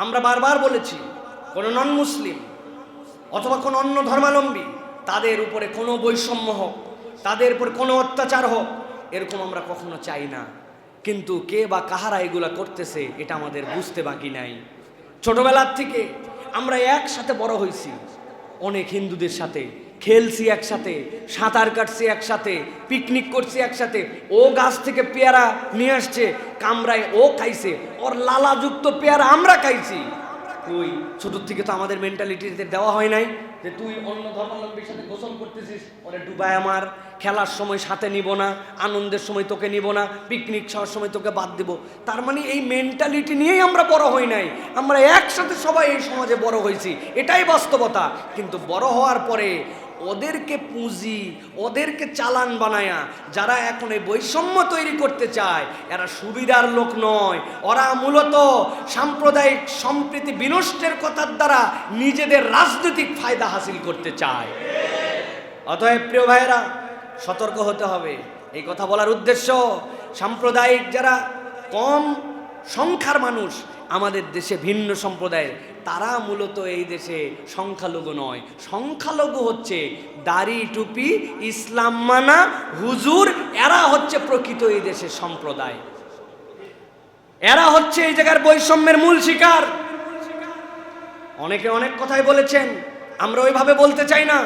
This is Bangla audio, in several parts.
আমরা বারবার বলেছি, কোনো নন মুসলিম অথবা কোনো অন্য ধর্মাবলম্বী, তাদের উপরে কোনো বৈষম্য হোক, তাদের উপর কোনো অত্যাচার হোক, এরকম আমরা কখনো চাই না। কিন্তু কে বা কাহারা এগুলা করতেছে, এটা আমাদের বুঝতে বাকি নাই। ছোটবেলার থেকে আমরা একসাথে বড় হয়েছি অনেক হিন্দুদের সাথে। খেলছি একসাথে, সাঁতার কাটছি একসাথে পিকনিক করছি একসাথে, ও গাছ থেকে পেয়ারা নিয়ে আসছে, কামরায় ও খাইছে, ওর লালাযুক্ত পেয়ারা আমরা খাইছি। তুই ছোটোর থেকে তো আমাদের মেন্টালিটিতে দেওয়া হয় নাই যে তুই অন্য ধর্মাবলম্বীর সাথে গোসল করতেছিস, ওরে ডুবায় আমার, খেলার সময় সাথে নিব না, আনন্দের সময় তোকে নিব না পিকনিক খাওয়ার সময় তোকে বাদ দেব। তার মানে এই মেন্টালিটি নিয়েই আমরা বড় হই নাই, আমরা একসাথে সবাই এই সমাজে বড় হয়েছি, এটাই বাস্তবতা। কিন্তু বড় হওয়ার পরে ওদেরকে পুঁজি, ওদেরকে চালান বানায়া যারা এখন এই বৈষম্য তৈরি করতে চায়, এরা সুবিধার লোক নয়। ওরা মূলত সাম্প্রদায়িক সম্প্রীতি বিনষ্টের কথার দ্বারা নিজেদের রাজনৈতিক ফায়দা হাসিল করতে চায়। অতএব প্রিয় ভাইয়েরা, সতর্ক হতে হবে। এই কথা বলার উদ্দেশ্য, সাম্প্রদায়িক যারা কম সংখ্যার মানুষ আমাদের দেশে ভিন্ন সম্প্রদায়ের, তারা মূলত এই দেশে সংখ্যালঘু নয়। সংখ্যালঘু হচ্ছে দাড়ি, টুপি, ইসলাম মানা, হুজুর, এরা হচ্ছে প্রকৃত এই দেশের সম্প্রদায়। এরা হচ্ছে এই জায়গার বৈষম্যের মূল শিকার। অনেকে অনেক কথাই বলেছেন, আমরা ওইভাবে বলতে চাই না,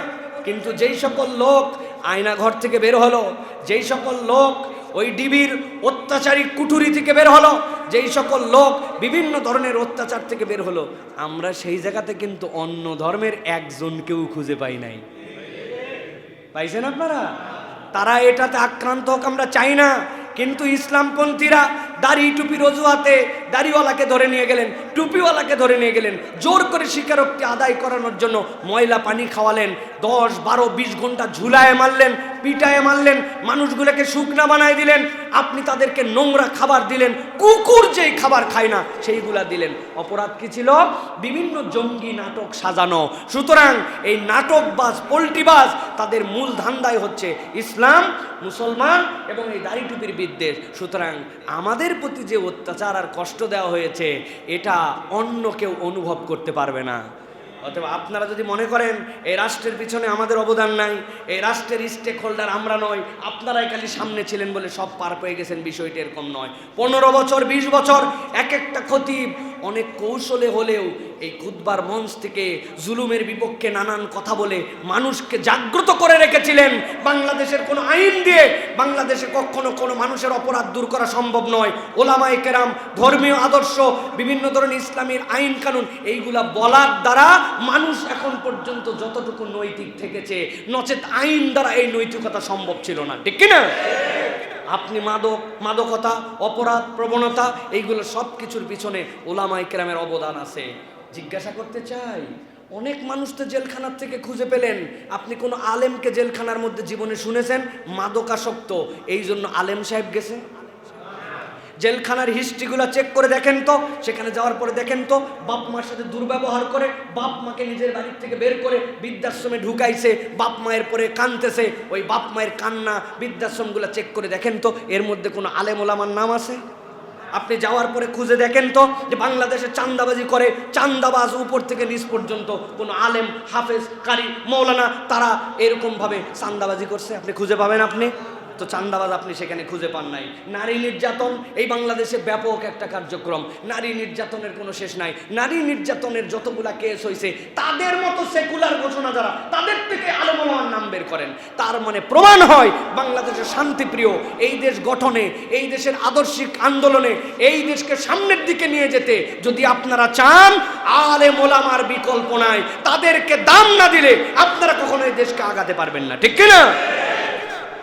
কিন্তু যেই সকল লোক আয়না ঘর থেকে বের হলো, যেই সকল লোক ওই ডিবির অত্যাচারী কুঠুরি থেকে বের হলো। যেই সকল লোক বিভিন্ন ধরনের অত্যাচার থেকে বের হলো, আমরা সেই জায়গাতে কিন্তু অন্য ধর্মের একজনকেও খুঁজে পাই নাই। পাইছেন আপনারা? তারা এটাতে আক্রান্ত হোক আমরা চাই না, কিন্তু ইসলামপন্থীরা দাড়ি টুপি রজুয়াতে দাড়িওয়ালাকে ধরে নিয়ে গেলেন, টুপিওয়ালাকে ধরে নিয়ে গেলেন, জোর করে স্বীকারোক্তি আদায় করানোর জন্য ময়লা পানি খাওয়ালেন, দশ, বারো, বিশ ঘণ্টা ঝুলায় মারলেন পিটায় মারলেন, মানুষগুলোকে শুকনা বানায় দিলেন, আপনি তাদেরকে নোংরা খাবার দিলেন, কুকুর যেই খাবার খায় না, সেইগুলা দিলেন। অপরাধ কি ছিল? বিভিন্ন জঙ্গি নাটক সাজানো। সুতরাং এই নাটকবাজ পোল্টিবাজ তাদের মূল ধান্দায় হচ্ছে ইসলাম, মুসলমান এবং এই দাড়ি টুপির বিদ্বেষ। সুতরাং আমাদের প্রতি যে অত্যাচার আর কষ্ট দেওয়া হয়েছে, এটা অন্য কেউ অনুভব করতে পারবে না। অথবা আপনারা যদি মনে করেন, এই রাষ্ট্রের পিছনে আমাদের অবদান নাই, এই রাষ্ট্রের স্টেক হোল্ডার আমরা নয় আপনারাই খালি সামনে ছিলেন বলে সব পার পেয়ে গেছেন, বিষয়টি এরকম নয়। পনেরো বছর, বিশ বছর, এক একটা ক্ষতি অনেক কৌশলে হলেও এই খুদবার মঞ্চ থেকে জুলুমের বিপক্ষে নানান কথা বলে মানুষকে জাগ্রত করে রেখেছিলেন। বাংলাদেশের কোনো আইন দিয়ে বাংলাদেশে কখনো কোনো মানুষের অপরাধ দূর করা সম্ভব নয়। ওলামাই কেরাম, ধর্মীয় আদর্শ, বিভিন্ন ধরনের ইসলামের আইন কানুন, এইগুলা বলার দ্বারা মানুষ এখন পর্যন্ত যতটুকু নৈতিক থেকেছে, নচেত আইন দ্বারা এই নৈতিকতা সম্ভব ছিল না। ঠিক কিনা? আপনি মাদক, মাদকতা, অপরাধ, প্রবণতা, এইগুলো সব কিছুর পিছনে ওলামাই কেরামের অবদান আছে। জিজ্ঞাসা করতে চাই, অনেক মানুষ তো জেলখানার থেকে খুঁজে পেলেন। আপনি কোনো আলেমকে জেলখানার মধ্যে জীবনে শুনেছেন? মাদকাসক্ত। এই জন্য আলেম সাহেব গেছে জেলখানার হিস্ট্রিগুলো চেক করে দেখেন তো, সেখানে যাওয়ার পরে দেখেন তো, বাপ মার সাথে দুর্ব্যবহার করে, বাপ মাকে নিজের বাড়ির থেকে বের করে বৃদ্ধাশ্রমে ঢুকাইছে, বাপ মায়ের পরে কানতেছে ওই বাপ মায়ের কান্না বৃদ্ধাশ্রমগুলো চেক করে দেখেন তো, এর মধ্যে কোনো আলেম ওলামার নাম আছে? আপনি যাওয়ার পরে খুঁজে দেখেন তো যে বাংলাদেশে চান্দাবাজি করে, চান্দাবাজ উপর থেকে নিচ পর্যন্ত কোনো আলেম, হাফেজ, কারি, মৌলানা, তারা এরকমভাবে চান্দাবাজি করছে। আপনি খুঁজে পাবেন আপনি। তো চান্দাবাজ আপনি সেখানে খুঁজে পান নাই। নারী নির্যাতন, এই বাংলাদেশে ব্যাপক একটা কার্যক্রম। নারী নির্যাতনের কোনো শেষ নাই। নারী নির্যাতনের যতগুলা কেস হয়েছে তাদের মতো সেকুলার ঘোষণা যারা, তাদের থেকে আলমান নাম বের করেন। তার মানে প্রমাণ হয় বাংলাদেশের শান্তিপ্রিয়, এই দেশ গঠনে, এই দেশের আদর্শিক আন্দোলনে, এই দেশকে সামনের দিকে নিয়ে যেতে যদি আপনারা চান আলে মোলামার বিকল্প নাই। তাদেরকে দাম না দিলে আপনারা কখনো এই দেশকে আগাতে পারবেন না। ঠিক কিনা?